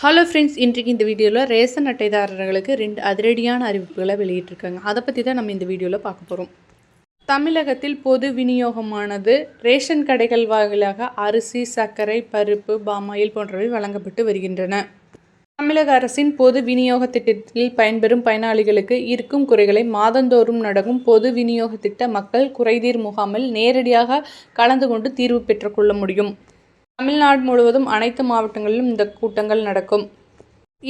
Hello friends இன்றைக்கு இந்த வீடியோவில் ரேஷன் அட்டைதாரர்களுக்கு ரெண்டு அதிரடியான அறிவிப்புகளை வெளியிட்டிருக்காங்க. அதை பற்றி தான் நம்ம இந்த வீடியோவில் பார்க்க போகிறோம் தமிழகத்தில் பொது விநியோகமானது ரேஷன் கடைகள் வாயிலாக அரிசி சர்க்கரை பருப்பு பாமாயில் போன்றவை வழங்கப்பட்டு வருகின்றன. தமிழக அரசின் பொது விநியோக திட்டத்தில் பயன்பெறும் பயனாளிகளுக்கு இருக்கும் குறைகளை மாதந்தோறும் நடக்கும் பொது விநியோக திட்ட மக்கள் குறைதீர் முகாமில் நேரடியாக கலந்து கொண்டு தீர்வு பெற்றுக்கொள்ள முடியும். தமிழ்நாடு முழுவதும் அனைத்து மாவட்டங்களிலும் இந்த கூட்டங்கள் நடக்கும்.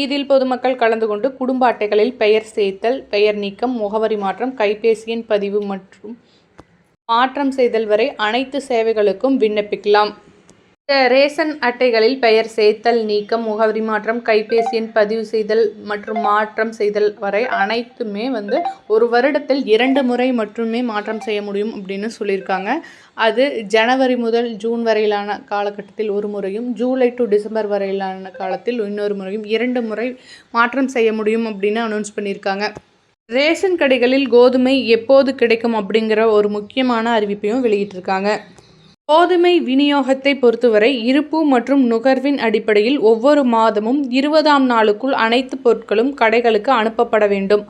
இதில் பொதுமக்கள் கலந்து கொண்டு குடும்ப அட்டைகளில் பெயர் சேர்த்தல் பெயர் நீக்கம் முகவரி மாற்றம் கைபேசியின் பதிவு மற்றும் மாற்றம் செய்தல் வரை அனைத்து சேவைகளுக்கும் விண்ணப்பிக்கலாம். இந்த ரேஷன் அட்டைகளில் பெயர் சேர்த்தல் நீக்கம் முகவரி மாற்றம் கைபேசி எண் பதிவு செய்தல் மற்றும் மாற்றம் செய்தல் வரை அனைத்துமே வந்து ஒரு வருடத்தில் இரண்டு முறை மட்டுமே மாற்றம் செய்ய முடியும் அப்படின்னு சொல்லியிருக்காங்க. அது ஜனவரி முதல் ஜூன் வரையிலான காலகட்டத்தில் ஒரு முறையும் ஜூலை டு டிசம்பர் வரையிலான காலத்தில் இன்னொரு முறையும் இரண்டு முறை மாற்றம் செய்ய முடியும் அப்படின்னு அனௌன்ஸ் பண்ணியிருக்காங்க. ரேஷன் கடைகளில் கோதுமை எப்போது கிடைக்கும் அப்படிங்கிற ஒரு முக்கியமான அறிவிப்பையும் வெளியிட்டிருக்காங்க. கோதுமை விநியோகத்தை பொறுத்தவரை இருப்பு மற்றும் நுகர்வின் அடிப்படையில் ஒவ்வொரு மாதமும் இருபதாம் நாளுக்குள் அனைத்து பொருட்களும் கடைகளுக்கு அனுப்பப்பட வேண்டும்.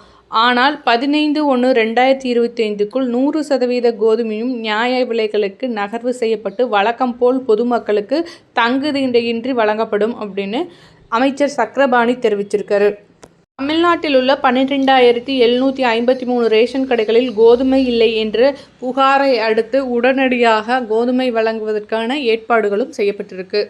ஆனால் பதினைந்து ஒன்று ரெண்டாயிரத்தி இருபத்தி ஐந்துக்குள் நூறு சதவீத கோதுமையும் நியாய விலைகளுக்கு நகர்வு செய்யப்பட்டு வழக்கம் போல் பொதுமக்களுக்கு தங்குதிண்டையின்றி வழங்கப்படும் அப்படின்னு அமைச்சர் சக்கரபாணி தெரிவிச்சிருக்காரு. தமிழ்நாட்டில் உள்ள பன்னிரெண்டாயிரத்தி எழுநூற்றி ஐம்பத்தி மூணு ரேஷன் கடைகளில் கோதுமை இல்லை என்ற புகாரை அடுத்து உடனடியாக கோதுமை வழங்குவதற்கான ஏற்பாடுகளும் செய்யப்பட்டிருக்கு.